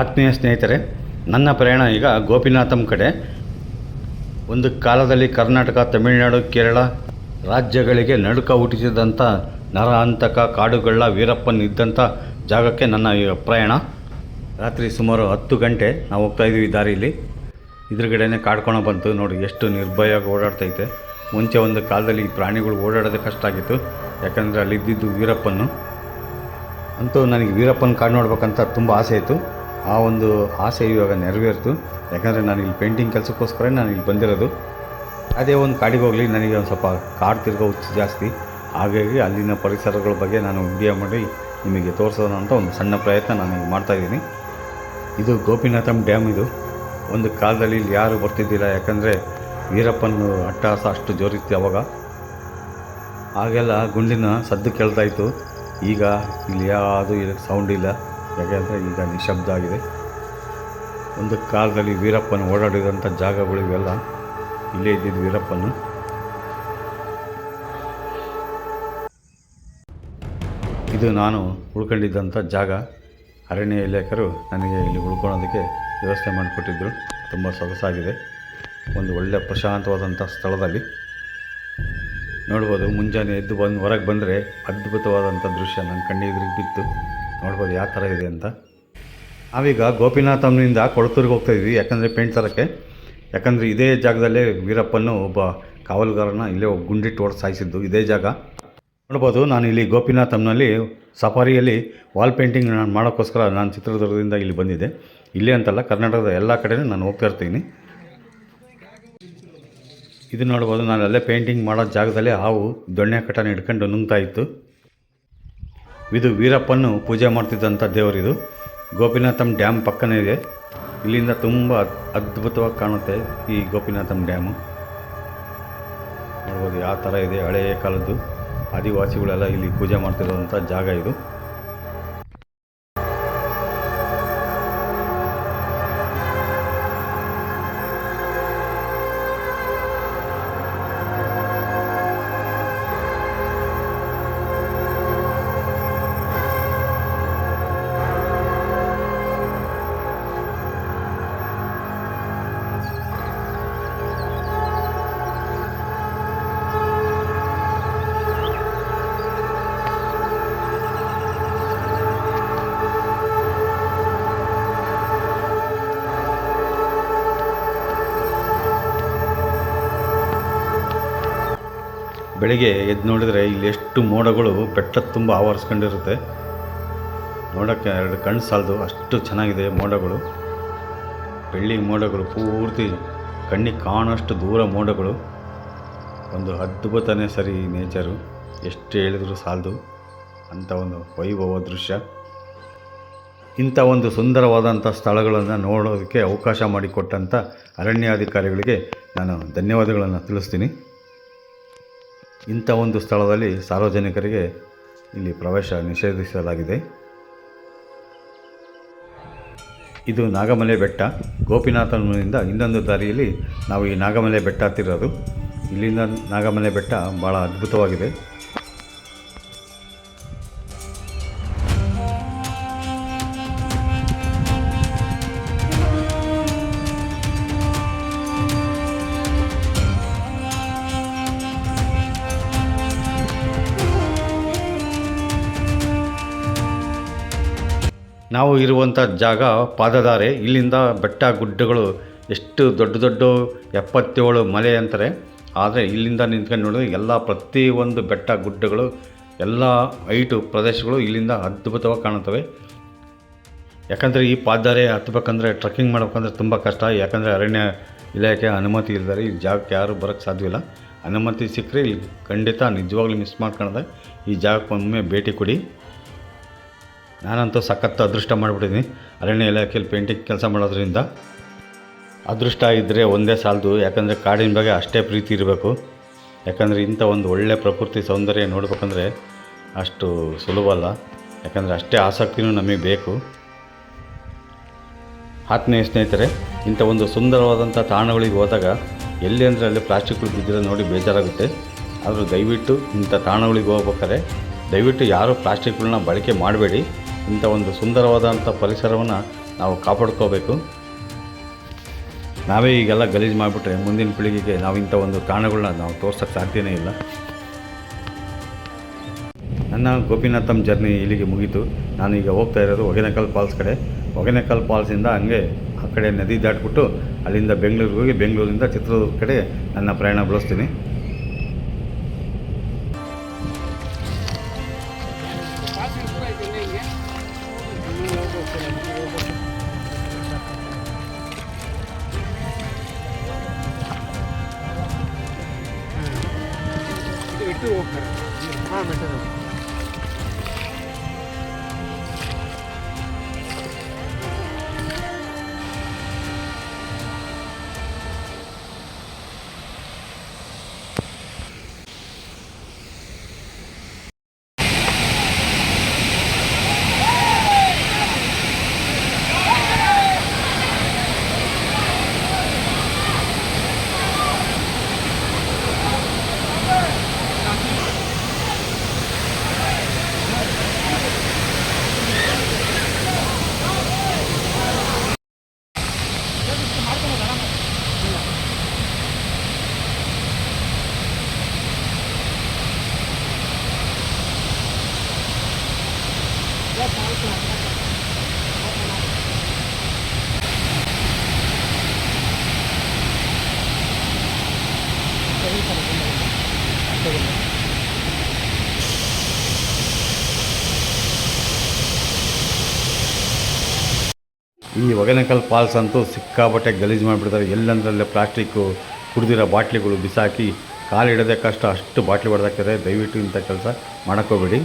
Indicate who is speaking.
Speaker 1: ಆತ್ಮೀಯ ಸ್ನೇಹಿತರೆ, ನನ್ನ ಪ್ರಯಾಣ ಈಗ ಗೋಪಿನಾಥಂ ಕಡೆ. ಒಂದು ಕಾಲದಲ್ಲಿ ಕರ್ನಾಟಕ, ತಮಿಳುನಾಡು, ಕೇರಳ ರಾಜ್ಯಗಳಿಗೆ ನಡುಕ ಹುಟ್ಟಿಸಿದಂಥ ನರ ಹಂತಕ ಕಾಡುಗಳ ವೀರಪ್ಪನ್ ಇದ್ದಂಥ ಜಾಗಕ್ಕೆ ನನ್ನ ಈಗ ಪ್ರಯಾಣ. ರಾತ್ರಿ ಸುಮಾರು ಹತ್ತು ಗಂಟೆ ನಾವು ಹೋಗ್ತಾ ಇದ್ದೀವಿ ದಾರಿಯಲ್ಲಿ. ಇದ್ರಗಡೆನೆ ಕಾಡ್ಕೊಳ ಬಂತು. ನೋಡಿ, ಎಷ್ಟು ನಿರ್ಭಯವಾಗಿ ಓಡಾಡ್ತೈತೆ ಮುಂಚೆ ಒಂದು ಕಾಲದಲ್ಲಿ ಈ ಪ್ರಾಣಿಗಳು ಓಡಾಡೋದೇ ಕಷ್ಟ ಆಗಿತ್ತು. ಯಾಕಂದರೆ ಅಲ್ಲಿದ್ದಿದ್ದು ವೀರಪ್ಪನ್ನು. ಅಂತೂ ನನಗೆ ವೀರಪ್ಪನ ಕಾಡು ನೋಡ್ಬೇಕಂತ ತುಂಬ ಆಸೆ ಇತ್ತು. ಆ ಒಂದು ಆಸೆ ಇವಾಗ ನೆರವೇರಿತು ಯಾಕಂದರೆ ನಾನು ಇಲ್ಲಿ ಪೇಂಟಿಂಗ್ ಕೆಲಸಕ್ಕೋಸ್ಕರ ನಾನು ಇಲ್ಲಿ ಬಂದಿರೋದು. ಅದೇ ಒಂದು ಕಾಡಿಗೆ ಹೋಗಲಿ, ನನಗೆ ಒಂದು ಸ್ವಲ್ಪ ಕಾಡು ತಿರ್ಗೋ ಹುಚ್ಚು ಜಾಸ್ತಿ. ಹಾಗಾಗಿ ಅಲ್ಲಿನ ಪರಿಸರಗಳ ಬಗ್ಗೆ ನಾನು ವಿಡಿಯೋ ಮಾಡಿ ನಿಮಗೆ ತೋರಿಸೋಣ ಅಂತ ಒಂದು ಸಣ್ಣ ಪ್ರಯತ್ನ ನಾನು ಈಗ ಮಾಡ್ತಾಯಿದ್ದೀನಿ ಇದು ಗೋಪಿನಾಥಂ ಡ್ಯಾಮ್ ಇದು. ಒಂದು ಕಾಲದಲ್ಲಿ ಇಲ್ಲಿ ಯಾರು ಬರ್ತಿದ್ದಿಲ್ಲ, ಯಾಕಂದರೆ ವೀರಪ್ಪನ ಅಟ್ಟಹಾಸ ಅಷ್ಟು ಜೋರಿತ್ತು ಅವಾಗ ಆಗೆಲ್ಲ ಗುಂಡಿನ ಸದ್ದು ಕೇಳ್ತಾಯಿತ್ತು ಈಗ ಇಲ್ಲಿ ಯಾವುದು ಸೌಂಡ್ ಇಲ್ಲ. ಯಾಕೆಂದರೆ ಈಗ ನಿಶಬ್ದ ಆಗಿದೆ. ಒಂದು ಕಾಲದಲ್ಲಿ ವೀರಪ್ಪನ ಓಡಾಡಿದಂಥ ಜಾಗಗಳು ಇವೆಲ್ಲ. ಇಲ್ಲೇ ಇದ್ದಿದ್ದು ವೀರಪ್ಪನ. ಇದು ನಾನು ಉಳ್ಕೊಂಡಿದ್ದಂಥ ಜಾಗ. ಅರಣ್ಯ ಇಲಾಖರು ನನಗೆ ಇಲ್ಲಿ ಉಳ್ಕೊಳ್ಳೋದಕ್ಕೆ ವ್ಯವಸ್ಥೆ ಮಾಡಿಕೊಟ್ಟಿದ್ದರು ತುಂಬ ಸೊಗಸಾಗಿದೆ. ಒಂದು ಒಳ್ಳೆಯ ಪ್ರಶಾಂತವಾದಂಥ ಸ್ಥಳದಲ್ಲಿ. ನೋಡ್ಬೋದು ಮುಂಜಾನೆ ಎದ್ದು ಬಂದು ಹೊರಗೆ ಬಂದರೆ ಅದ್ಭುತವಾದಂಥ ದೃಶ್ಯ ನನ್ನ ಕಣ್ಣಿಗೆ ಬಿತ್ತು. ನೋಡ್ಬೋದು ಯಾವ ಥರ ಇದೆ ಅಂತ. ನಾವೀಗ ಗೋಪಿನಾಥಮ್ನಿಂದ ಕೊಳತೂರಿಗೆ ಹೋಗ್ತಾ ಇದ್ವಿ, ಯಾಕಂದರೆ ಪೇಂಟ್ ತರೋಕ್ಕೆ ಯಾಕಂದರೆ ಇದೇ ಜಾಗದಲ್ಲೇ ವೀರಪ್ಪನ್ನು ಒಬ್ಬ ಕಾವಲುಗಾರನ ಇಲ್ಲೇ ಗುಂಡಿಟ್ಟು ಹೊಡೆದು ಸಾಯಿಸಿದ್ದು ಇದೇ ಜಾಗ. ನೋಡ್ಬೋದು, ನಾನು ಇಲ್ಲಿ ಗೋಪಿನಾಥಮ್ನಲ್ಲಿ ಸಫಾರಿಯಲ್ಲಿ ವಾಲ್ ಪೇಂಟಿಂಗ್ ನಾನು ಮಾಡೋಕ್ಕೋಸ್ಕರ ನಾನು ಚಿತ್ರದುರ್ಗದಿಂದ ಇಲ್ಲಿ ಬಂದಿದ್ದೆ. ಇಲ್ಲೇ ಅಂತಲ್ಲ, ಕರ್ನಾಟಕದ ಎಲ್ಲ ಕಡೆನೂ ನಾನು ಹೋಗ್ತಾ ಇರ್ತೀನಿ. ಇದು ನೋಡ್ಬೋದು, ನಾನು ಅಲ್ಲೇ ಪೇಂಟಿಂಗ್ ಮಾಡೋ ಜಾಗದಲ್ಲೇ ಹಾವು ದೊಣ್ಣೆ ಕಟ್ಟನ ಹಿಡ್ಕೊಂಡು ನುಂಗ್ತಾ ಇತ್ತು. ಇದು ವೀರಪ್ಪನ್ನು ಪೂಜೆ ಮಾಡ್ತಿದ್ದಂಥ ದೇವರಿದು. ಗೋಪಿನಾಥಂ ಡ್ಯಾಮ್ ಪಕ್ಕನೇ ಇದೆ. ಇಲ್ಲಿಂದ ತುಂಬ ಅದ್ಭುತವಾಗಿ ಕಾಣುತ್ತೆ ಈ ಗೋಪಿನಾಥಂ ಡ್ಯಾಮು. ನೋಡ್ಬೋದು ಯಾವ ಥರ ಇದೆ ಹಳೆಯ ಕಾಲದ್ದು. ಆದಿವಾಸಿಗಳೆಲ್ಲ ಇಲ್ಲಿ ಪೂಜೆ ಮಾಡ್ತಿರೋಂಥ ಜಾಗ ಇದು. ಬೆಳಿಗ್ಗೆ ಎದ್ದು ನೋಡಿದರೆ ಇಲ್ಲಿ ಎಷ್ಟು ಮೋಡಗಳು, ಬೆಟ್ಟ ತುಂಬ ಆವರಿಸ್ಕೊಂಡಿರುತ್ತೆ. ನೋಡೋಕ್ಕೆ ಎರಡು ಕಣ್ಣು ಸಾಲದು, ಅಷ್ಟು ಚೆನ್ನಾಗಿದೆ ಮೋಡಗಳು. ಬೆಳ್ಳಿ ಮೋಡಗಳು, ಪೂರ್ತಿ ಕಣ್ಣಿಗೆ ಕಾಣೋಷ್ಟು ದೂರ ಮೋಡಗಳು. ಒಂದು ಅದ್ಭುತನೇ ಸರಿ ನೇಚರು. ಎಷ್ಟು ಹೇಳಿದರೂ ಸಾಲದು. ಅಂಥ ಒಂದು ವೈಭವ ದೃಶ್ಯ. ಇಂಥ ಒಂದು ಸುಂದರವಾದಂಥ ಸ್ಥಳಗಳನ್ನು ನೋಡೋದಕ್ಕೆ ಅವಕಾಶ ಮಾಡಿಕೊಟ್ಟಂಥ ಅರಣ್ಯಾಧಿಕಾರಿಗಳಿಗೆ ನಾನು ಧನ್ಯವಾದಗಳನ್ನು ತಿಳಿಸ್ತೀನಿ. ಇಂಥ ಒಂದು ಸ್ಥಳದಲ್ಲಿ ಸಾರ್ವಜನಿಕರಿಗೆ ಇಲ್ಲಿ ಪ್ರವೇಶ ನಿಷೇಧಿಸಲಾಗಿದೆ. ಇದು ನಾಗಮಲೆ ಬೆಟ್ಟ. ಗೋಪಿನಾಥನಿಂದ ಇನ್ನೊಂದು ದಾರಿಯಲ್ಲಿ ನಾವು ಈ ನಾಗಮಲೆ ಬೆಟ್ಟ ಹತ್ತಿರೋದು. ಇಲ್ಲಿಂದ ನಾಗಮಲೆ ಬೆಟ್ಟ ಭಾಳ ಅದ್ಭುತವಾಗಿದೆ. ನಾವು ಇರುವಂಥ ಜಾಗ ಪಾದಧಾರೆ. ಇಲ್ಲಿಂದ ಬೆಟ್ಟ ಗುಡ್ಡಗಳು ಎಷ್ಟು ದೊಡ್ಡ ದೊಡ್ಡ ಎಪ್ಪತ್ತೇಳು ಮಲೆ ಅಂತಾರೆ. ಆದರೆ ಇಲ್ಲಿಂದ ನಿಂತ್ಕೊಂಡು ನೋಡಿದ್ರೆ ಎಲ್ಲ ಪ್ರತಿಯೊಂದು ಬೆಟ್ಟ ಗುಡ್ಡಗಳು, ಎಲ್ಲ ಹೈಟು ಪ್ರದೇಶಗಳು ಇಲ್ಲಿಂದ ಅದ್ಭುತವಾಗಿ ಕಾಣುತ್ತವೆ. ಯಾಕಂದರೆ ಈ ಪಾದಾರೆ ಹತ್ತಬೇಕಂದ್ರೆ ಟ್ರಕ್ಕಿಂಗ್ ಮಾಡಬೇಕಂದ್ರೆ ತುಂಬ ಕಷ್ಟ. ಯಾಕಂದರೆ ಅರಣ್ಯ ಇಲಾಖೆ ಅನುಮತಿ ಇಲ್ಲದರೆ ಈ ಜಾಗಕ್ಕೆ ಯಾರೂ ಬರೋಕ್ಕೆ ಸಾಧ್ಯವಿಲ್ಲ. ಅನುಮತಿ ಸಿಕ್ಕರೆ ಇಲ್ಲಿ ಖಂಡಿತ ನಿಜವಾಗ್ಲೂ ಮಿಸ್ ಮಾಡ್ಕೊಳ್ದೆ. ಈ ಜಾಗಕ್ಕೆ ಒಮ್ಮೆ ಭೇಟಿ ಕೊಡಿ. ನಾನಂತೂ ಸಖತ್ತು ಅದೃಷ್ಟ ಮಾಡಿಬಿಟ್ಟಿದ್ದೀನಿ. ಅರಣ್ಯ ಇಲಾಖೆಯಲ್ಲಿ ಪೇಂಟಿಂಗ್ ಕೆಲಸ ಮಾಡೋದ್ರಿಂದ ಅದೃಷ್ಟ ಇದ್ದರೆ ಒಂದೇ ಸಾಲದು, ಯಾಕಂದರೆ ಕಾಡಿನ ಬಗ್ಗೆ ಅಷ್ಟೇ ಪ್ರೀತಿ ಇರಬೇಕು. ಯಾಕಂದರೆ ಇಂಥ ಒಂದು ಒಳ್ಳೆಯ ಪ್ರಕೃತಿ ಸೌಂದರ್ಯ ನೋಡ್ಬೇಕಂದ್ರೆ ಅಷ್ಟು ಸುಲಭ ಅಲ್ಲ. ಯಾಕಂದರೆ ಅಷ್ಟೇ ಆಸಕ್ತಿನೂ ನಮಗೆ ಬೇಕು. ಆತ್ಮೀಯ ಸ್ನೇಹಿತರೆ, ಇಂಥ ಒಂದು ಸುಂದರವಾದಂಥ ತಾಣಗಳಿಗೆ ಹೋದಾಗ ಎಲ್ಲಿ ಅಂದರೆ ಅಲ್ಲಿ ಪ್ಲಾಸ್ಟಿಕ್ಗಳು ಬಿದ್ದಿರೋ ನೋಡಿ ಬೇಜಾರಾಗುತ್ತೆ. ಆದರೂ ದಯವಿಟ್ಟು ಇಂಥ ತಾಣಗಳಿಗೆ ಹೋಗ್ಬೇಕಾದ್ರೆ ದಯವಿಟ್ಟು ಯಾರೂ ಪ್ಲಾಸ್ಟಿಕ್ಗಳನ್ನ ಬಳಕೆ ಮಾಡಬೇಡಿ. ಇಂಥ ಒಂದು ಸುಂದರವಾದಂಥ ಪರಿಸರವನ್ನು ನಾವು ಕಾಪಾಡ್ಕೋಬೇಕು. ನಾವೇ ಈಗೆಲ್ಲ ಗಲೀಜು ಮಾಡಿಬಿಟ್ರೆ ಮುಂದಿನ ಪೀಳಿಗೆಗೆ ನಾವು ಇಂಥ ಒಂದು ತಾಣಗಳನ್ನ ನಾವು ತೋರ್ಸೋಕ್ಕೆ ಸಾಧ್ಯನೇ ಇಲ್ಲ. ನನ್ನ ಗೋಪಿನಾಥಮ್ ಜರ್ನಿ ಇಲ್ಲಿಗೆ ಮುಗೀತು. ನಾನು ಈಗ ಹೋಗ್ತಾ ಇರೋದು ಹೊಗೆನಕಲ್ ಫಾಲ್ಸ್ ಕಡೆ. ಹೊಗೆನಕಲ್ ಫಾಲ್ಸಿಂದ ಹಂಗೆ ಆ ಕಡೆ ನದಿ ದಾಟ್ಬಿಟ್ಟು ಅಲ್ಲಿಂದ ಬೆಂಗಳೂರಿಗೆ ಹೋಗಿ ಬೆಂಗಳೂರಿಂದ ಚಿತ್ರದುರ್ಗ ಕಡೆ ನನ್ನ ಪ್ರಯಾಣ ಬೆಳೆಸ್ತೀನಿ.
Speaker 2: kilometers.
Speaker 1: ಈ ಹೊಗೆನಕಲ್ ಫಾಲ್ಸ್ ಅಂತೂ ಸಿಕ್ಕಾಪಟ್ಟೆ ಗಲೀಜು ಮಾಡಿಬಿಡ್ತಾರೆ. ಎಲ್ಲಂದ್ರಲ್ಲೇ ಪ್ಲಾಸ್ಟಿಕ್ಕು ಕುಡಿದಿರೋ ಬಾಟ್ಲಿಗಳು ಬಿಸಾಕಿ ಕಾಲಿಡೋದೇ ಕಷ್ಟ ಅಷ್ಟು ಬಾಟ್ಲಿ ಹೊಡೆದಾಕ್ತಾರೆ. ದಯವಿಟ್ಟು ಇಂಥ ಕೆಲಸ ಮಾಡೋಕ್ಕೋಗ್ಬೇಡಿ